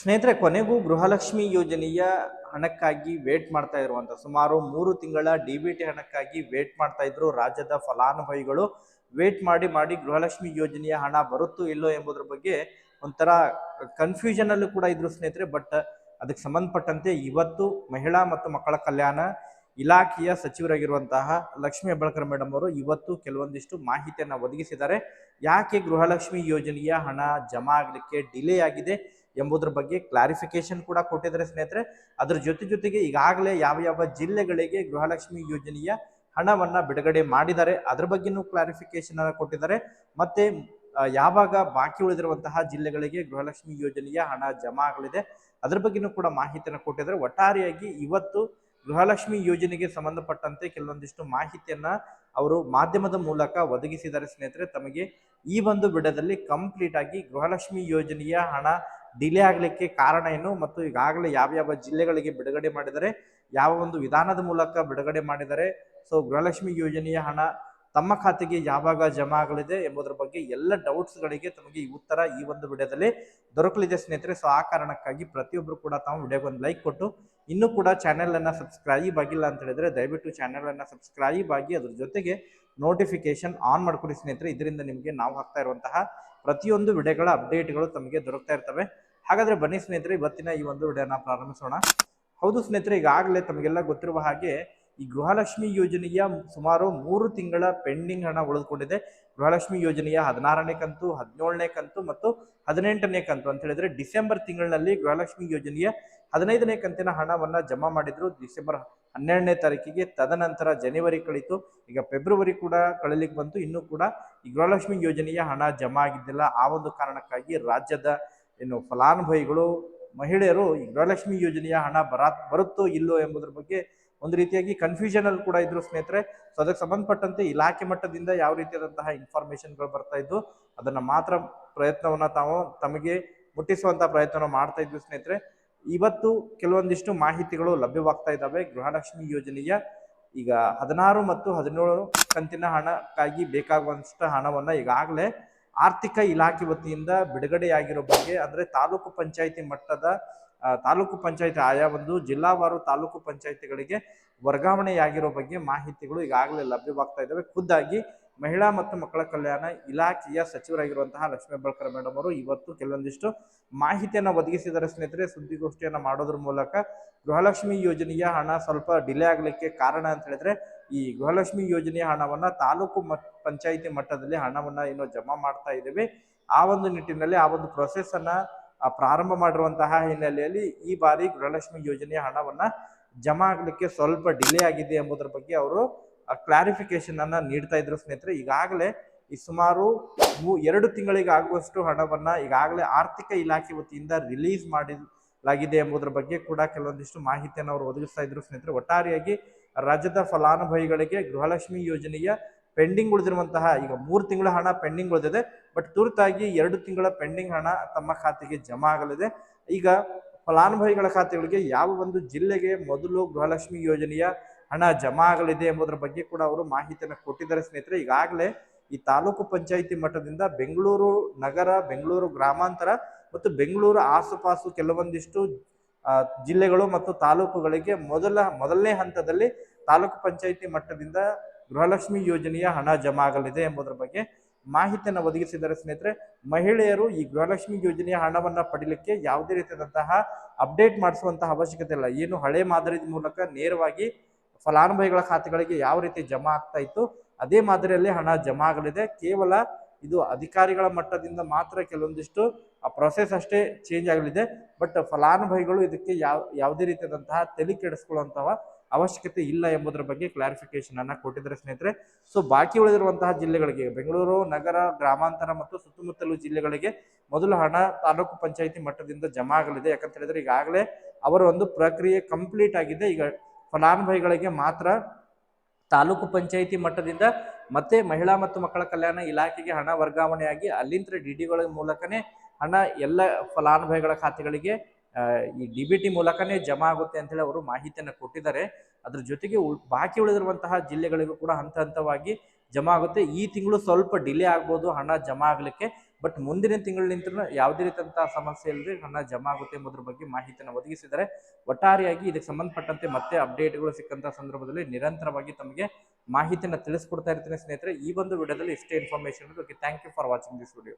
ಸ್ನೇಹಿತರೆ, ಕೊನೆಗೂ ಗೃಹಲಕ್ಷ್ಮಿ ಯೋಜನೆಯ ಹಣಕ್ಕಾಗಿ ವೇಟ್ ಮಾಡ್ತಾ ಇರುವಂತ, ಸುಮಾರು ಮೂರು ತಿಂಗಳ ಡಿ ಬಿ ಟಿ ಹಣಕ್ಕಾಗಿ ವೇಟ್ ಮಾಡ್ತಾ ಇದ್ರು ರಾಜ್ಯದ ಫಲಾನುಭವಿಗಳು. ವೇಟ್ ಮಾಡಿ ಮಾಡಿ ಗೃಹಲಕ್ಷ್ಮಿ ಯೋಜನೆಯ ಹಣ ಬರುತ್ತೋ ಇಲ್ಲೋ ಎಂಬುದರ ಬಗ್ಗೆ ಒಂಥರ ಕನ್ಫ್ಯೂಷನ್ ಅಲ್ಲೂ ಕೂಡ ಇದ್ರು ಸ್ನೇಹಿತರೆ ಬಟ್ ಅದಕ್ಕೆ ಸಂಬಂಧಪಟ್ಟಂತೆ ಇವತ್ತು ಮಹಿಳಾ ಮತ್ತು ಮಕ್ಕಳ ಕಲ್ಯಾಣ ಇಲಾಖೆಯ ಸಚಿವರಾಗಿರುವಂತಹ ಲಕ್ಷ್ಮೀ ಹೆಬ್ಬಾಳ್ಕರ್ ಮೇಡಮ್ ಅವರು ಇವತ್ತು ಕೆಲವೊಂದಿಷ್ಟು ಮಾಹಿತಿಯನ್ನು ಒದಗಿಸಿದ್ದಾರೆ. ಯಾಕೆ ಗೃಹಲಕ್ಷ್ಮಿ ಯೋಜನೆಯ ಹಣ ಜಮಾ ಆಗಲಿಕ್ಕೆ ಡಿಲೇ ಆಗಿದೆ? ಎಂಬುದರ ಬಗ್ಗೆ ಕ್ಲಾರಿಫಿಕೇಶನ್ ಕೂಡ ಕೊಟ್ಟಿದ್ದಾರೆ ಸ್ನೇಹಿತರೆ. ಅದ್ರ ಜೊತೆ ಜೊತೆಗೆ ಈಗಾಗಲೇ ಯಾವ ಯಾವ ಜಿಲ್ಲೆಗಳಿಗೆ ಗೃಹಲಕ್ಷ್ಮಿ ಯೋಜನೆಯ ಹಣವನ್ನ ಬಿಡುಗಡೆ ಮಾಡಿದ್ದಾರೆ, ಅದ್ರ ಬಗ್ಗೆನೂ ಕ್ಲಾರಿಫಿಕೇಶನ್ ಅನ್ನ ಕೊಟ್ಟಿದ್ದಾರೆ. ಮತ್ತೆ ಯಾವಾಗ ಬಾಕಿ ಉಳಿದಿರುವಂತಹ ಜಿಲ್ಲೆಗಳಿಗೆ ಗೃಹಲಕ್ಷ್ಮಿ ಯೋಜನೆಯ ಹಣ ಜಮಾ ಆಗಲಿದೆ, ಅದ್ರ ಬಗ್ಗೆನೂ ಕೂಡ ಮಾಹಿತಿಯನ್ನು ಕೊಟ್ಟಿದ್ದಾರೆ. ಒಟ್ಟಾರೆಯಾಗಿ ಇವತ್ತು ಗೃಹಲಕ್ಷ್ಮಿ ಯೋಜನೆಗೆ ಸಂಬಂಧಪಟ್ಟಂತೆ ಕೆಲವೊಂದಿಷ್ಟು ಮಾಹಿತಿಯನ್ನ ಅವರು ಮಾಧ್ಯಮದ ಮೂಲಕ ಒದಗಿಸಿದ್ದಾರೆ ಸ್ನೇಹಿತರೆ. ತಮಗೆ ಈ ಒಂದು ಬಿಡದಲ್ಲಿ ಕಂಪ್ಲೀಟ್ ಆಗಿ ಗೃಹಲಕ್ಷ್ಮಿ ಯೋಜನೆಯ ಹಣ ಡಿಲೇ ಆಗಲಿಕ್ಕೆ ಕಾರಣ ಏನು ಮತ್ತು ಈಗಾಗಲೇ ಯಾವ ಯಾವ ಜಿಲ್ಲೆಗಳಿಗೆ ಬಿಡುಗಡೆ ಮಾಡಿದರೆ, ಯಾವ ಒಂದು ವಿಧಾನದ ಮೂಲಕ ಬಿಡುಗಡೆ ಮಾಡಿದರೆ, ಸೊ ಗೃಹಲಕ್ಷ್ಮಿ ಯೋಜನೆಯ ಹಣ ತಮ್ಮ ಖಾತೆಗೆ ಯಾವಾಗ ಜಮಾ ಆಗಲಿದೆ ಎಂಬುದರ ಬಗ್ಗೆ ಎಲ್ಲ ಡೌಟ್ಸ್ಗಳಿಗೆ ತಮಗೆ ಈ ಉತ್ತರ ಈ ಒಂದು ವಿಡಿಯೋದಲ್ಲಿ ದೊರಕಲಿದೆ ಸ್ನೇಹಿತರೆ. ಸೊ ಆ ಕಾರಣಕ್ಕಾಗಿ ಪ್ರತಿಯೊಬ್ಬರು ಕೂಡ ತಾವು ವಿಡಿಯೋಗೆ ಒಂದು ಲೈಕ್ ಕೊಟ್ಟು, ಇನ್ನೂ ಕೂಡ ಚಾನೆಲ್ ಅನ್ನ ಸಬ್ಸ್ಕ್ರೈಬ್ ಆಗಿಲ್ಲ ಅಂತ ಹೇಳಿದ್ರೆ ದಯವಿಟ್ಟು ಚಾನೆಲ್ ಅನ್ನ ಸಬ್ಸ್ಕ್ರೈಬ್ ಆಗಿ ಅದ್ರ ಜೊತೆಗೆ ನೋಟಿಫಿಕೇಶನ್ ಆನ್ ಮಾಡ್ಕೊಡಿ ಸ್ನೇಹಿತರೆ. ಇದರಿಂದ ನಿಮಗೆ ನಾವು ಹಾಕ್ತಾ ಇರುವಂತಹ ಪ್ರತಿಯೊಂದು ವಿಡಿಯೋಗಳ ಅಪ್ಡೇಟ್ಗಳು ತಮಗೆ ದೊರಕ್ತಾ ಇರ್ತವೆ. ಹಾಗಾದ್ರೆ ಬನ್ನಿ ಸ್ನೇಹಿತರೆ, ಇವತ್ತಿನ ಈ ಒಂದು ವಿಡಿಯೋನ ಪ್ರಾರಂಭಿಸೋಣ. ಹೌದು ಸ್ನೇಹಿತರೆ, ಈಗಾಗಲೇ ತಮಗೆಲ್ಲ ಗೊತ್ತಿರುವ ಹಾಗೆ ಈ ಗೃಹಲಕ್ಷ್ಮಿ ಯೋಜನೆಯ ಸುಮಾರು ಮೂರು ತಿಂಗಳ ಪೆಂಡಿಂಗ್ ಹಣ ಉಳಿದುಕೊಂಡಿದೆ. ಗೃಹಲಕ್ಷ್ಮಿ ಯೋಜನೆಯ ಹದಿನಾರನೇ ಕಂತು, ಹದಿನೇಳನೇ ಕಂತು ಮತ್ತು ಹದಿನೆಂಟನೇ ಕಂತು ಅಂತ ಹೇಳಿದ್ರೆ ಡಿಸೆಂಬರ್ ತಿಂಗಳಿನಲ್ಲಿ ಗೃಹಲಕ್ಷ್ಮಿ ಯೋಜನೆಯ ಹದಿನೈದನೇ ಕಂತಿನ ಹಣವನ್ನ ಜಮಾ ಮಾಡಿದ್ರು. ಡಿಸೆಂಬರ್ ಹನ್ನೆರಡನೇ ತಾರೀಕಿಗೆ ತದನಂತರ ಜನವರಿ ಕಳೀತು. ಈಗ ಫೆಬ್ರವರಿ ಕೂಡ ಕಳಲಿಕ್ಕೆ ಬಂತು. ಇನ್ನೂ ಕೂಡ ಈ ಗೃಹಲಕ್ಷ್ಮಿ ಯೋಜನೆಯ ಹಣ ಜಮಾ ಆಗಿದ್ದಿಲ್ಲ. ಆ ಒಂದು ಕಾರಣಕ್ಕಾಗಿ ರಾಜ್ಯದ ಏನು ಫಲಾನುಭವಿಗಳು, ಮಹಿಳೆಯರು ಈ ಗೃಹಲಕ್ಷ್ಮಿ ಯೋಜನೆಯ ಹಣ ಬರಾ, ಬರುತ್ತೋ ಇಲ್ಲೋ ಎಂಬುದರ ಬಗ್ಗೆ ಒಂದು ರೀತಿಯಾಗಿ ಕನ್ಫ್ಯೂಷನ್ ಅಲ್ಲಿ ಕೂಡ ಇದ್ರು ಸ್ನೇಹಿತರೆ. ಸೊ ಅದಕ್ಕೆ ಸಂಬಂಧಪಟ್ಟಂತೆ ಇಲಾಖೆ ಮಟ್ಟದಿಂದ ಯಾವ ರೀತಿಯಾದಂತಹ ಇನ್ಫಾರ್ಮೇಶನ್ಗಳು ಬರ್ತಾ ಇದ್ದು ಅದನ್ನ ಮಾತ್ರ ಪ್ರಯತ್ನವನ್ನ ತಾವು ತಮಗೆ ಮುಟ್ಟಿಸುವಂತ ಪ್ರಯತ್ನ ಮಾಡ್ತಾ ಇದ್ವಿ ಸ್ನೇಹಿತರೆ. ಇವತ್ತು ಕೆಲವೊಂದಿಷ್ಟು ಮಾಹಿತಿಗಳು ಲಭ್ಯವಾಗ್ತಾ ಇದ್ದಾವೆ. ಗೃಹಲಕ್ಷ್ಮಿ ಯೋಜನೆಯ ಈಗ ಹದಿನಾರು ಮತ್ತು ಹದಿನೇಳು ಕಂತಿನ ಹಣಕ್ಕಾಗಿ ಬೇಕಾಗುವಷ್ಟು ಹಣವನ್ನ ಈಗಾಗಲೇ ಆರ್ಥಿಕ ಇಲಾಖೆ ವತಿಯಿಂದ ಬಿಡುಗಡೆಯಾಗಿರೋ ಬಗ್ಗೆ, ಅಂದ್ರೆ ತಾಲೂಕು ಪಂಚಾಯಿತಿ ಮಟ್ಟದ ತಾಲೂಕು ಪಂಚಾಯಿತಿ ಆಯಾ ಒಂದು ಜಿಲ್ಲಾವಾರು ತಾಲೂಕು ಪಂಚಾಯಿತಿಗಳಿಗೆ ವರ್ಗಾವಣೆಯಾಗಿರೋ ಬಗ್ಗೆ ಮಾಹಿತಿಗಳು ಈಗಾಗಲೇ ಲಭ್ಯವಾಗ್ತಾ ಇದ್ದಾವೆ. ಖುದ್ದಾಗಿ ಮಹಿಳಾ ಮತ್ತು ಮಕ್ಕಳ ಕಲ್ಯಾಣ ಇಲಾಖೆಯ ಸಚಿವರಾಗಿರುವಂತಹ ಲಕ್ಷ್ಮೀ ಬಳ್ಕರ್ ಮೇಡಮ್ ಅವರು ಇವತ್ತು ಕೆಲವೊಂದಿಷ್ಟು ಮಾಹಿತಿಯನ್ನು ಒದಗಿಸಿದರೆ ಸ್ನೇಹಿತರೆ, ಸುದ್ದಿಗೋಷ್ಠಿಯನ್ನು ಮಾಡೋದ್ರ ಮೂಲಕ ಗೃಹಲಕ್ಷ್ಮಿ ಯೋಜನೆಯ ಹಣ ಸ್ವಲ್ಪ ಡಿಲೇ ಆಗಲಿಕ್ಕೆ ಕಾರಣ ಅಂತ ಹೇಳಿದ್ರೆ ಈ ಗೃಹಲಕ್ಷ್ಮಿ ಯೋಜನೆಯ ಹಣವನ್ನ ತಾಲೂಕು ಪಂಚಾಯಿತಿ ಮಟ್ಟದಲ್ಲಿ ಹಣವನ್ನ ಏನು ಜಮಾ ಮಾಡ್ತಾ ಇದ್ದೇವೆ. ಆ ಒಂದು ನಿಟ್ಟಿನಲ್ಲಿ ಆ ಒಂದು ಪ್ರೊಸೆಸ್ ಅನ್ನ ಪ್ರಾರಂಭ ಮಾಡಿರುವಂತಹ ಹಿನ್ನೆಲೆಯಲ್ಲಿ ಈ ಬಾರಿ ಗೃಹಲಕ್ಷ್ಮಿ ಯೋಜನೆಯ ಹಣವನ್ನ ಜಮಾ ಆಗ್ಲಿಕ್ಕೆ ಸ್ವಲ್ಪ ಡಿಲೇ ಆಗಿದೆ ಎಂಬುದರ ಬಗ್ಗೆ ಅವರು ಕ್ಲಾರಿಫಿಕೇಶನ್ ಅನ್ನ ನೀಡ್ತಾ ಇದ್ರು ಸ್ನೇಹಿತರೆ. ಈಗಾಗಲೇ ಈ ಸುಮಾರು ಎರಡು ತಿಂಗಳಿಗೆ ಆಗುವಷ್ಟು ಹಣವನ್ನ ಈಗಾಗಲೇ ಆರ್ಥಿಕ ಇಲಾಖೆ ವತಿಯಿಂದ ರಿಲೀಸ್ ಮಾಡಲಾಗಿದೆ ಎಂಬುದರ ಬಗ್ಗೆ ಕೂಡ ಕೆಲವೊಂದಿಷ್ಟು ಮಾಹಿತಿಯನ್ನು ಅವರು ಒದಗಿಸ್ತಾ ಇದ್ರು ಸ್ನೇಹಿತರೆ. ಒಟ್ಟಾರೆಯಾಗಿ ರಾಜ್ಯದ ಫಲಾನುಭವಿಗಳಿಗೆ ಗೃಹಲಕ್ಷ್ಮಿ ಯೋಜನೆಯ ಪೆಂಡಿಂಗ್ ಉಳಿದಿರುವಂತಹ ಈಗ ಮೂರು ತಿಂಗಳ ಹಣ ಪೆಂಡಿಂಗ್ ಉಳಿದಿದೆ. ಬಟ್ ತುರ್ತಾಗಿ ಎರಡು ತಿಂಗಳ ಪೆಂಡಿಂಗ್ ಹಣ ತಮ್ಮ ಖಾತೆಗೆ ಜಮಾ ಆಗಲಿದೆ. ಈಗ ಫಲಾನುಭವಿಗಳ ಖಾತೆಗಳಿಗೆ ಯಾವ ಒಂದು ಜಿಲ್ಲೆಗೆ ಮೊದಲು ಗೃಹಲಕ್ಷ್ಮಿ ಯೋಜನೆಯ ಹಣ ಜಮಾ ಆಗಲಿದೆ ಎಂಬುದರ ಬಗ್ಗೆ ಕೂಡ ಅವರು ಮಾಹಿತಿಯನ್ನು ಕೊಟ್ಟಿದ್ದಾರೆ ಸ್ನೇಹಿತರೆ. ಈಗಾಗಲೇ ಈ ತಾಲೂಕು ಪಂಚಾಯಿತಿ ಮಟ್ಟದಿಂದ ಬೆಂಗಳೂರು ನಗರ, ಬೆಂಗಳೂರು ಗ್ರಾಮಾಂತರ ಮತ್ತು ಬೆಂಗಳೂರು ಆಸುಪಾಸು ಕೆಲವೊಂದಿಷ್ಟು ಜಿಲ್ಲೆಗಳು ಮತ್ತು ತಾಲೂಕುಗಳಿಗೆ ಮೊದಲ, ಮೊದಲನೇ ಹಂತದಲ್ಲಿ ತಾಲೂಕು ಪಂಚಾಯಿತಿ ಮಟ್ಟದಿಂದ ಗೃಹಲಕ್ಷ್ಮಿ ಯೋಜನೆಯ ಹಣ ಜಮಾ ಆಗಲಿದೆ ಎಂಬುದರ ಬಗ್ಗೆ ಮಾಹಿತಿಯನ್ನು ಒದಗಿಸಿದರೆ ಸ್ನೇಹಿತರೆ, ಮಹಿಳೆಯರು ಈ ಗೃಹಲಕ್ಷ್ಮಿ ಯೋಜನೆಯ ಹಣವನ್ನು ಪಡಿಲಿಕ್ಕೆ ಯಾವುದೇ ರೀತಿಯಾದಂತಹ ಅಪ್ಡೇಟ್ ಮಾಡಿಸುವಂತಹ ಅವಶ್ಯಕತೆ ಇಲ್ಲ. ಏನು ಹಳೆ ಮಾದರಿಯ ಮೂಲಕ ನೇರವಾಗಿ ಫಲಾನುಭವಿಗಳ ಖಾತೆಗಳಿಗೆ ಯಾವ ರೀತಿ ಜಮಾ ಆಗ್ತಾ ಇತ್ತು, ಅದೇ ಮಾದರಿಯಲ್ಲಿ ಹಣ ಜಮಾ ಆಗಲಿದೆ. ಕೇವಲ ಇದು ಅಧಿಕಾರಿಗಳ ಮಟ್ಟದಿಂದ ಮಾತ್ರ ಕೆಲವೊಂದಿಷ್ಟು, ಆ ಪ್ರೊಸೆಸ್ ಅಷ್ಟೇ ಚೇಂಜ್ ಆಗಲಿದೆ. ಬಟ್ ಫಲಾನುಭವಿಗಳು ಇದಕ್ಕೆ ಯಾವ, ಯಾವುದೇ ರೀತಿಯಾದಂತಹ ತಲೆ ಕೆಡಿಸ್ಕೊಳ್ಳುವಂತಹ ಅವಶ್ಯಕತೆ ಇಲ್ಲ ಎಂಬುದರ ಬಗ್ಗೆ ಕ್ಲಾರಿಫಿಕೇಶನ್ ಅನ್ನ ಕೊಟ್ಟಿದ್ದಾರೆ ಸ್ನೇಹಿತರೆ. ಸೊ ಬಾಕಿ ಉಳಿದಿರುವಂತಹ ಜಿಲ್ಲೆಗಳಿಗೆ, ಬೆಂಗಳೂರು, ನಗರ, ಗ್ರಾಮಾಂತರ ಮತ್ತು ಸುತ್ತಮುತ್ತಲು ಜಿಲ್ಲೆಗಳಿಗೆ ಮೊದಲು ಹಣ ತಾಲೂಕು ಪಂಚಾಯಿತಿ ಮಟ್ಟದಿಂದ ಜಮಾ ಆಗಲಿದೆ. ಯಾಕಂತ ಹೇಳಿದ್ರೆ ಈಗಾಗಲೇ ಅವರ ಒಂದು ಪ್ರಕ್ರಿಯೆ ಕಂಪ್ಲೀಟ್ ಆಗಿದೆ. ಈಗ ಫಲಾನುಭವಿಗಳಿಗೆ ಮಾತ್ರ ತಾಲೂಕು ಪಂಚಾಯಿತಿ ಮಟ್ಟದಿಂದ ಮತ್ತೆ ಮಹಿಳಾ ಮತ್ತು ಮಕ್ಕಳ ಕಲ್ಯಾಣ ಇಲಾಖೆಗೆ ಹಣ ವರ್ಗಾವಣೆಯಾಗಿ ಅಲ್ಲಿಂದ ಡಿ ಡಿಗಳ ಮೂಲಕನೇ ಹಣ ಎಲ್ಲ ಫಲಾನುಭವಿಗಳ ಖಾತೆಗಳಿಗೆ ಈ ಡಿ ಬಿ ಟಿ ಮೂಲಕನೇ ಜಮಾ ಆಗುತ್ತೆ ಅಂತೇಳಿ ಅವರು ಮಾಹಿತಿಯನ್ನು ಕೊಟ್ಟಿದ್ದಾರೆ. ಅದ್ರ ಜೊತೆಗೆ ಬಾಕಿ ಉಳಿದಿರುವಂತಹ ಜಿಲ್ಲೆಗಳಿಗೂ ಕೂಡ ಹಂತ ಹಂತವಾಗಿ ಜಮಾ ಆಗುತ್ತೆ. ಈ ತಿಂಗಳು ಸ್ವಲ್ಪ ಡಿಲೇ ಆಗ್ಬೋದು, ಹಣ ಜಮಾ ಆಗಲಿಕ್ಕೆ. ಬಟ್ ಮುಂದಿನ ತಿಂಗಳಿನಿಂದ ಯಾವುದೇ ರೀತಿಯಂತಹ ಸಮಸ್ಯೆ ಇಲ್ಲದೆ ಹಣ ಜಮಾ ಆಗುತ್ತೆ ಎಂಬುದರ ಬಗ್ಗೆ ಮಾಹಿತಿಯನ್ನು ಒದಗಿಸಿದರೆ ಒಟ್ಟಾರೆಯಾಗಿ ಇದಕ್ಕೆ ಸಂಬಂಧಪಟ್ಟಂತೆ ಮತ್ತೆ ಅಪ್ಡೇಟ್ಗಳು ಸಿಕ್ಕಂತಹ ಸಂದರ್ಭದಲ್ಲಿ ನಿರಂತರವಾಗಿ ತಮಗೆ ಮಾಹಿತಿಯನ್ನು ತಿಳಿಸ್ಕೊಡ್ತಾ ಇರ್ತೀನಿ ಸ್ನೇಹಿತರೆ. ಈ ಒಂದು ವಿಡಿಯೋದಲ್ಲಿ ಇಷ್ಟೇ information okay thank you for watching this video